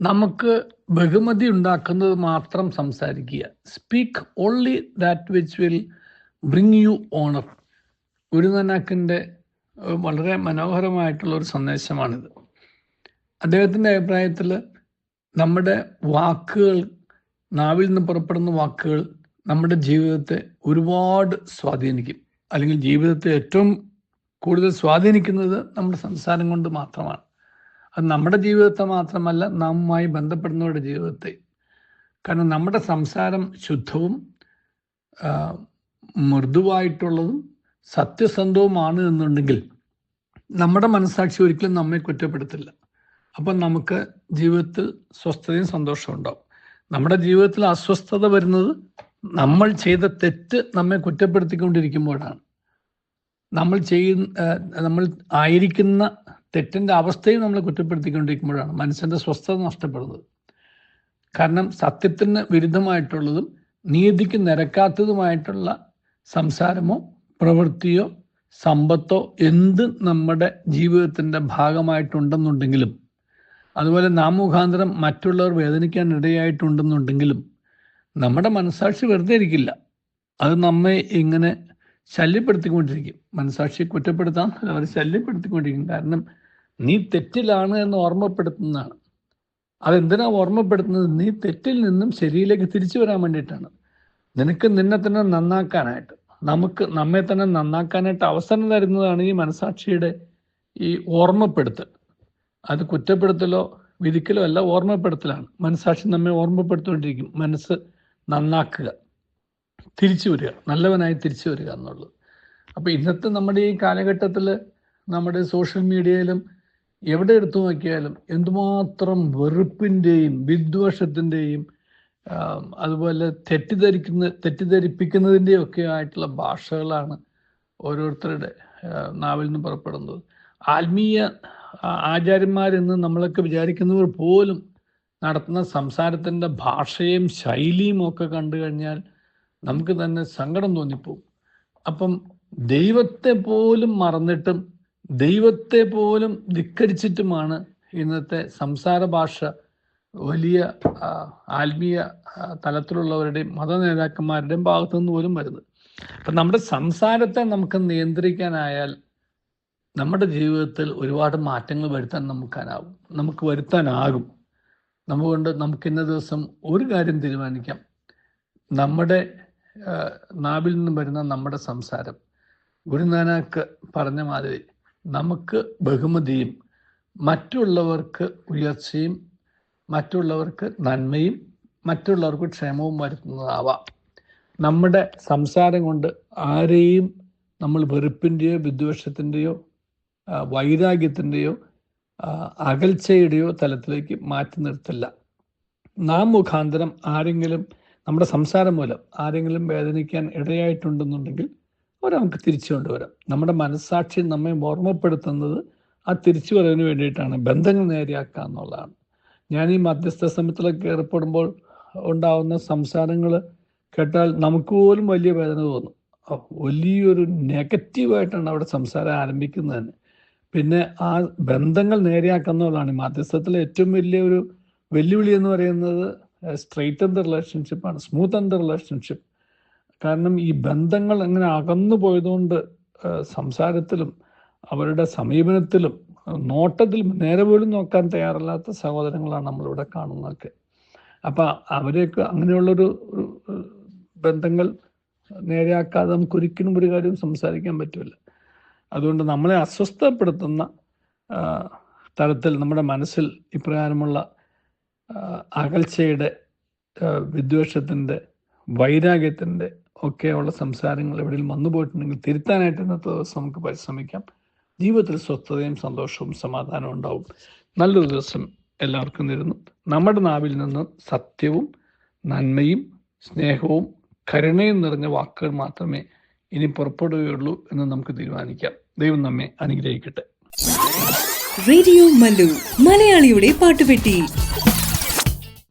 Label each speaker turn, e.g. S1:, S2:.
S1: നമുക്ക് ബഹുമതി ഉണ്ടാക്കുന്നത് മാത്രം സംസാരിക്കുക. Speak only that which will bring you honour ഗുരുനാനാക്കിന്റെ വളരെ മനോഹരമായിട്ടുള്ള ഒരു സന്ദേശമാണിത്. അദ്ദേഹത്തിന്റെ അഭിപ്രായത്തിൽ നമ്മുടെ വാക്കുകൾ നാവിൽ നിന്ന് പുറപ്പെടുന്ന വാക്കുകൾ നമ്മുടെ ജീവിതത്തെ ഒരുപാട് സ്വാധീനിക്കും. അല്ലെങ്കിൽ ജീവിതത്തെ ഏറ്റവും കൂടുതൽ സ്വാധീനിക്കുന്നത് നമ്മുടെ സംസാരം കൊണ്ട് മാത്രമാണ്. അത് നമ്മുടെ ജീവിതത്തെ മാത്രമല്ല നാമുമായി ബന്ധപ്പെടുന്നവരുടെ ജീവിതത്തെ. കാരണം നമ്മുടെ സംസാരം ശുദ്ധവും മൃദുവായിട്ടുള്ളതും സത്യസന്ധവുമാണ് എന്നുണ്ടെങ്കിൽ നമ്മുടെ മനസ്സാക്ഷി ഒരിക്കലും നമ്മെ കുറ്റപ്പെടുത്തില്ല. അപ്പം നമുക്ക് ജീവിതത്തിൽ സ്വസ്ഥതയും സന്തോഷവും ഉണ്ടാവും. നമ്മുടെ ജീവിതത്തിൽ അസ്വസ്ഥത വരുന്നത് നമ്മൾ ചെയ്ത തെറ്റ് നമ്മെ കുറ്റപ്പെടുത്തിക്കൊണ്ടിരിക്കുമ്പോഴാണ്. നമ്മൾ ചെയ്യുന്ന നമ്മൾ ആയിരിക്കുന്ന തെറ്റിന്റെ അവസ്ഥയും നമ്മൾ കുറ്റപ്പെടുത്തിക്കൊണ്ടിരിക്കുമ്പോഴാണ് മനുഷ്യന്റെ സ്വസ്ഥത നഷ്ടപ്പെടുന്നത്. കാരണം സത്യത്തിന് വിരുദ്ധമായിട്ടുള്ളതും നീതിക്ക് നിരക്കാത്തതുമായിട്ടുള്ള സംസാരമോ പ്രവൃത്തിയോ സമ്പത്തോ എന്ത് നമ്മുടെ ജീവിതത്തിന്റെ ഭാഗമായിട്ടുണ്ടെന്നുണ്ടെങ്കിലും അതുപോലെ നാം മുഖാന്തരം മറ്റുള്ളവർ വേദനിക്കാൻ ഇടയായിട്ടുണ്ടെന്നുണ്ടെങ്കിലും നമ്മുടെ മനസ്സാക്ഷി വെറുതെ ഇരിക്കില്ല. അത് നമ്മെ ഇങ്ങനെ ശല്യപ്പെടുത്തിക്കൊണ്ടിരിക്കും. മനസാക്ഷിയെ കുറ്റപ്പെടുത്താം അവർ ശല്യപ്പെടുത്തിക്കൊണ്ടിരിക്കും. കാരണം നീ തെറ്റിലാണ് എന്ന് ഓർമ്മപ്പെടുത്തുന്നതാണ്. അതെന്തിനാ ഓർമ്മപ്പെടുത്തുന്നത്? നീ തെറ്റിൽ നിന്നും ശരിയിലേക്ക് തിരിച്ചു വരാൻ വേണ്ടിയിട്ടാണ്. നിനക്ക് നിന്നെ തന്നെ നന്നാക്കാനായിട്ട് നമുക്ക് നമ്മെ തന്നെ നന്നാക്കാനായിട്ട് അവസരം തരുന്നതാണ് ഈ മനസാക്ഷിയുടെ ഈ ഓർമ്മപ്പെടുത്തൽ. അത് കുറ്റപ്പെടുത്തലോ വിധിക്കലോ അല്ല ഓർമ്മപ്പെടുത്തലാണ്. മനസാക്ഷി നമ്മെ ഓർമ്മപ്പെടുത്തുകൊണ്ടിരിക്കും മനസ്സ് നന്നാക്കുക. തിരിച്ചു വരിക. നല്ലവനായി തിരിച്ചു വരിക എന്നുള്ളത്. അപ്പോൾ ഇന്നത്തെ നമ്മുടെ ഈ കാലഘട്ടത്തിൽ നമ്മുടെ സോഷ്യൽ മീഡിയയിലും എവിടെ എടുത്തു നോക്കിയാലും എന്തുമാത്രം വെറുപ്പിന്റെയും വിദ്വേഷത്തിന്റെയും അതുപോലെ തെറ്റിദ്ധരിക്കുന്ന തെറ്റിദ്ധരിപ്പിക്കുന്നതിന്റെയും ഒക്കെ ആയിട്ടുള്ള ഭാഷകളാണ് ഓരോരുത്തരുടെ നാവിൽ നിന്ന് പുറപ്പെടുന്നത്. ആത്മീയ ആചാര്യന്മാരെന്ന് നമ്മളൊക്കെ വിചാരിക്കുന്നവർ പോലും നടത്തുന്ന സംസാരത്തിന്റെ ഭാഷയും ശൈലിയും ഒക്കെ കണ്ടു കഴിഞ്ഞാൽ നമുക്ക് തന്നെ സങ്കടം തോന്നിപ്പോവും. അപ്പം ദൈവത്തെ പോലും മറന്നിട്ടും ദൈവത്തെ പോലും ധിക്കരിച്ചിട്ടുമാണ് ഇന്നത്തെ സംസാര ഭാഷ വലിയ ആത്മീയ തലത്തിലുള്ളവരുടെയും മത നേതാക്കന്മാരുടെയും ഭാഗത്തു നിന്ന് പോലും വരുന്നത്. അപ്പം നമ്മുടെ സംസാരത്തെ നമുക്ക് നിയന്ത്രിക്കാനായാൽ നമ്മുടെ ജീവിതത്തിൽ ഒരുപാട് മാറ്റങ്ങൾ വരുത്താൻ നമുക്കാനാവും നമുക്ക് വരുത്താനാകും. നമ്മുകൊണ്ട് നമുക്ക് ഇന്ന ദിവസം ഒരു കാര്യം തീരുമാനിക്കാം. നമ്മുടെ നാവിൽ നിന്നും വരുന്ന നമ്മുടെ സംസാരം. ഗുരുനാനാക്ക് പറഞ്ഞ മാതിരി നമുക്ക് ബഹുമതിയും മറ്റുള്ളവർക്ക് ഉയർച്ചയും മറ്റുള്ളവർക്ക് നന്മയും മറ്റുള്ളവർക്ക് ക്ഷേമവും വരുത്തുന്നതാവാം. നമ്മുടെ സംസാരം കൊണ്ട് ആരെയും നമ്മൾ വെറുപ്പിന്റെയോ വിദ്വേഷത്തിന്റെയോ വൈരാഗ്യത്തിന്റെയോ അകൽച്ചയുടെയോ തലത്തിലേക്ക് മാറ്റി നിർത്തില്ല. നാം മുഖാന്തരം ആരെങ്കിലും നമ്മുടെ സംസാരം മൂലം ആരെങ്കിലും വേദനിക്കാൻ ഇടയായിട്ടുണ്ടെന്നുണ്ടെങ്കിൽ അവർ നമുക്ക് തിരിച്ചു കൊണ്ടുവരാം. നമ്മുടെ മനസ്സാക്ഷി നമ്മെ ഓർമ്മപ്പെടുത്തുന്നത് ആ തിരിച്ചു വരവിന് വേണ്ടിയിട്ടാണ്. ബന്ധങ്ങൾ നേരെയാക്കുക എന്നുള്ളതാണ്. ഞാൻ ഈ മധ്യസ്ഥ സമയത്തിലൊക്കെ ഏർപ്പെടുമ്പോൾ ഉണ്ടാവുന്ന സംസാരങ്ങൾ കേട്ടാൽ നമുക്ക് പോലും വലിയ വേദന തോന്നും. വലിയൊരു നെഗറ്റീവായിട്ടാണ് അവിടെ സംസാരം ആരംഭിക്കുന്നത് പിന്നെ ആ ബന്ധങ്ങൾ നേരെയാക്കുന്നതാണ് ഈ മധ്യസ്ഥത്തിലെ ഏറ്റവും വലിയ ഒരു വെല്ലുവിളി എന്ന് പറയുന്നത് സ്ട്രെയിറ്റ് ആൻഡ് റിലേഷൻഷിപ്പാണ് സ്മൂത്ത് ആൻഡ് റിലേഷൻഷിപ്പ് കാരണം ഈ ബന്ധങ്ങൾ അങ്ങനെ അകന്നു പോയതുകൊണ്ട് സംസാരത്തിലും അവരുടെ സമീപനത്തിലും നോട്ടത്തിൽ നേരെ പോലും നോക്കാൻ തയ്യാറല്ലാത്ത സഹോദരങ്ങളാണ് നമ്മളിവിടെ കാണുന്നതൊക്കെ. അപ്പം അവരെയൊക്കെ അങ്ങനെയുള്ളൊരു ബന്ധങ്ങൾ നേരെയാക്കാതെ നമുക്ക് ഒരിക്കലും ഒരു കാര്യം സംസാരിക്കാൻ പറ്റില്ല. അതുകൊണ്ട് നമ്മളെ അസ്വസ്ഥപ്പെടുത്തുന്ന തരത്തിൽ നമ്മുടെ മനസ്സിൽ ഇപ്രകാരമുള്ള അകൽച്ചയുടെ വിദ്വേഷത്തിന്റെ വൈരാഗ്യത്തിന്റെ ഒക്കെയുള്ള സംസാരങ്ങൾ എവിടെയും വന്നു പോയിട്ടുണ്ടെങ്കിൽ തിരുത്താനായിട്ട് ഇന്നത്തെ ദിവസം നമുക്ക് പരിശ്രമിക്കാം. ജീവിതത്തിൽ സ്വസ്ഥതയും സന്തോഷവും സമാധാനവും ഉണ്ടാവും. നല്ലൊരു ദിവസം എല്ലാവർക്കും നേരുന്നു. നമ്മുടെ നാവിൽ നിന്ന് സത്യവും നന്മയും സ്നേഹവും കരുണയും നിറഞ്ഞ വാക്കുകൾ മാത്രമേ ഇനി പുറപ്പെടുകയുള്ളൂ എന്ന് നമുക്ക് തീരുമാനിക്കാം. ദൈവം നമ്മെ അനുഗ്രഹിക്കട്ടെ.
S2: റേഡിയോ മലയാളിയുടെ പാട്ടുപെട്ടി.